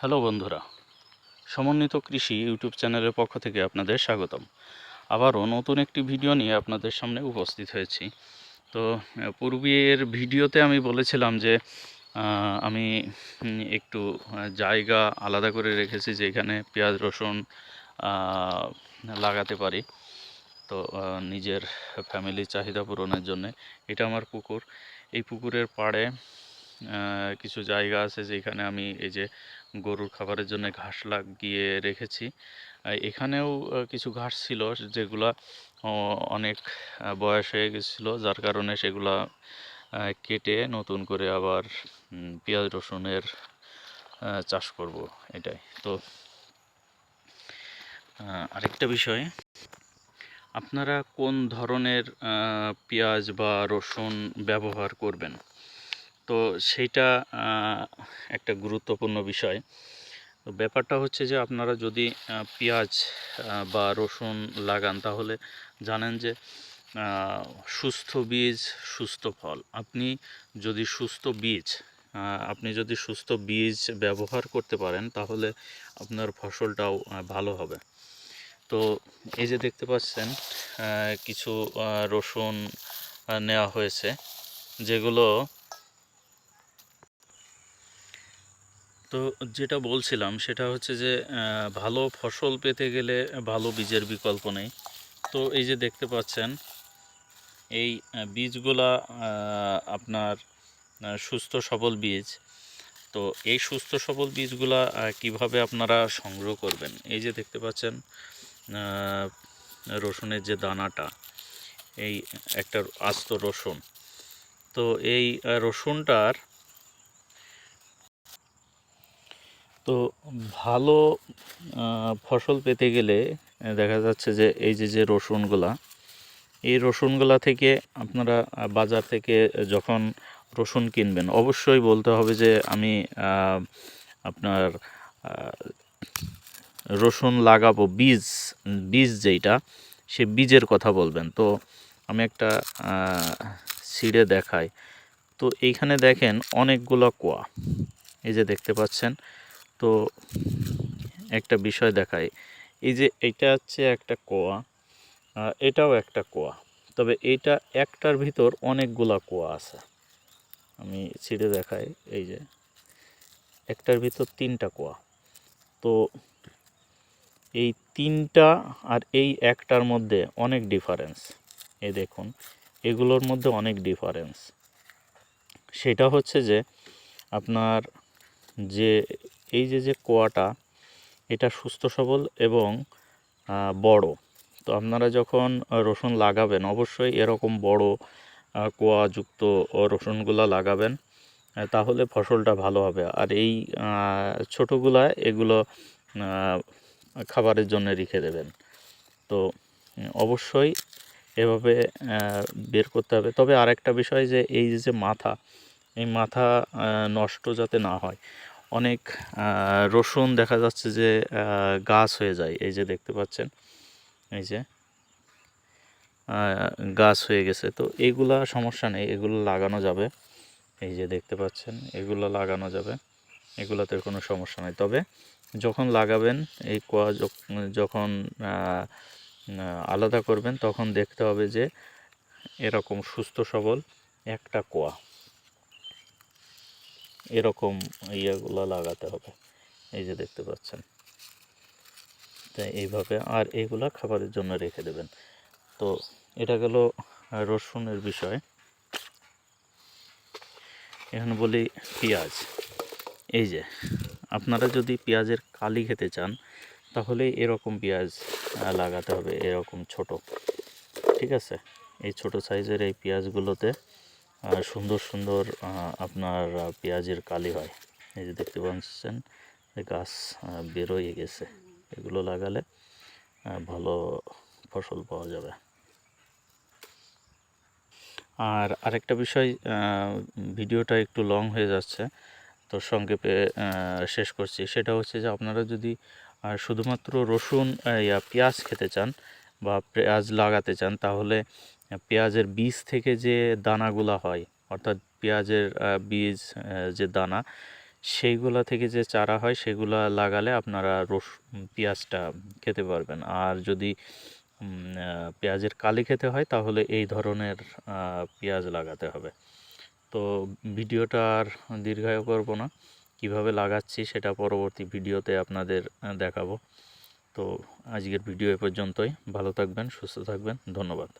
Hello বন্ধুরা, সমন্বিত কৃষি ইউটিউব চ্যানেলের পক্ষ থেকে আপনাদের স্বাগতম। আবারও নতুন একটি ভিডিও নিয়ে আপনাদের সামনে উপস্থিত হয়েছি। তো, পূর্বের ভিডিওতে আমি বলেছিলাম যে আমি একটু জায়গা আলাদা করে রেখেছি যেখানে পেঁয়াজ, রসুন লাগাতে পারি। তো নিজের ফ্যামিলির চাহিদা পূরণের জন্য। এটা আমার পুকুর। এই পুকুরের পাড়ে কিছু জায়গা আছে যেখানে আমি এই যে গরুর খাবারের জন্য ঘাস লাগিয়ে রেখেছি। এখানেও কিছু ঘাস ছিল যেগুলা অনেক বয়স হয়ে গেছিল, যার কারণে সেগুলা কেটে নতুন করে আবার পেঁয়াজ রসুনের চাষ করব এটাই। তো আরেকটা বিষয়, আপনারা কোন ধরনের পেঁয়াজ বা রসুন ব্যবহার করবেন? তো সেইটা একটা গুরুত্বপূর্ণ বিষয়। তো ব্যাপারটা হচ্ছে যে আপনারা যদি পেঁয়াজ বা রসুন লাগান, তাহলে জানেন যে সুস্থ বীজ, সুস্থ ফল। আপনি যদি সুস্থ বীজ আপনি যদি সুস্থ বীজ ব্যবহার করতে পারেন, তাহলে আপনার ফসলটাও ভালো হবে। তো এই যে দেখতে পাচ্ছেন কিছু রসুন নেওয়া হয়েছে, যেগুলো তো যেটা বলছিলাম সেটা হচ্ছে যে ভালো ফসল পেতে গেলে ভালো বীজের বিকল্প নেই। তো এই যে দেখতে পাচ্ছেন, এই বীজগুলা আপনার সুস্থ সবল বীজ। তো এই সুস্থ সবল বীজগুলা কীভাবে আপনারা সংগ্রহ করবেন? এই যে দেখতে পাচ্ছেন রসুনের যে দানাটা, এই একটা আস্ত রসুন। তো এই রসুনটার তো ভালো ফসল পেতে গেলে দেখা যাচ্ছে যে এই যে যে রসুনগুলা, এই রসুনগুলা থেকে আপনারা বাজার থেকে যখন রসুন কিনবেন, অবশ্যই বলতে হবে যে আমি আপনার রসুন লাগাবো, বীজ বীজ যেইটা, সে বীজের কথা বলবেন। তো আমি একটা ছিঁড়ে দেখাই। তো এইখানে দেখেন অনেকগুলো কোয়া, এই যে দেখতে পাচ্ছেন তো একটা বিষয় দেখাই। এই যে এটা হচ্ছে একটা কোয়া এটাও একটা কোয়া। তবে এটা একটার ভিতর অনেকগুলা কোয়া আছে। আমি ছিঁড়ে দেখাই, এই যে একটার ভিতর তিনটা কোয়া। তো এই তিনটা আর এই একটার মধ্যে অনেক ডিফারেন্স এই দেখুন, এগুলোর মধ্যে অনেক ডিফারেন্স সেটা হচ্ছে যে আপনার যে এই যে যে কোয়াটা, এটা সুস্থ সবল এবং বড়। তো আপনারা যখন রসুন লাগাবেন, অবশ্যই এরকম বড় কোয়াযুক্ত রসুনগুলা লাগাবেন তাহলে ফসলটা ভালো হবে। আর এই ছোটোগুলা এগুলো খাবারের জন্য রেখে দেবেন। তো অবশ্যই এভাবে বের করতে হবে। তবে আরেকটা বিষয় যে, এই যে মাথা, এই মাথা নষ্ট যাতে না হয় অনেক রসুন দেখা যাচ্ছে যে গাছ হয়ে যায়। এই যে দেখতে পাচ্ছেন, এই যে গাছ হয়ে গেছে। তো এইগুলা সমস্যা নেই, এগুলো লাগানো যাবে। এই যে দেখতে পাচ্ছেন, এগুলো লাগানো যাবে। এগুলোতে কোনো সমস্যা নেই। তবে যখন লাগাবেন, এই কোয়া যখ- যখন আলাদা করবেন, তখন দেখতে হবে যে, এরকম সুস্থ সবল একটা কোয়া। এরকম ইয়েগুলো লাগাতে হবে। এই যে দেখতে পাচ্ছেন। তাই এইভাবে আর এইগুলা খাবারের জন্য রেখে দেবেন। তো এটা গেল রসুনের বিষয়। এখন বলি পেঁয়াজ। এই যে, আপনারা যদি পেঁয়াজের কালি খেতে চান, তাহলে এরকম পেঁয়াজ লাগাতে হবে এরকম ছোট। ঠিক আছে? এই ছোট সাইজের এই পেঁয়াজগুলোতে সুন্দর সুন্দর আপনার পেঁয়াজের কালি হয়। এই যে দেখতে পাচ্ছেন গাছ বেরোয় গেছে। এগুলো লাগালে ভালো ফসল পাওয়া যাবে। আর আরেকটা বিষয় ভিডিওটা একটু লং হয়ে যাচ্ছে, তো সংক্ষেপে শেষ করছি। সেটা হচ্ছে যে আপনারা যদি শুধুমাত্র রসুন পেঁয়াজ খেতে চান বা পেঁয়াজ লাগাতে চান, তাহলে পেঁয়াজের বীজ থেকে যে দানাগুলা হয়, অর্থাৎ পেঁয়াজের বীজ যে দানা, সেইগুলা থেকে যে চারা হয়, সেগুলা লাগালে আপনারা রস পেঁয়াজটা খেতে পারবেন। আর যদি পেঁয়াজের কালি খেতে হয়, তাহলে এই ধরনের পেঁয়াজ লাগাতে হবে। তো ভিডিওটা আর দীর্ঘায়ু করব না। কীভাবে লাগাচ্ছি সেটা পরবর্তী ভিডিওতে আপনাদের দেখাবো। তো আজকের ভিডিও এ পর্যন্তই। ভালো থাকবেন, সুস্থ থাকবেন। ধন্যবাদ।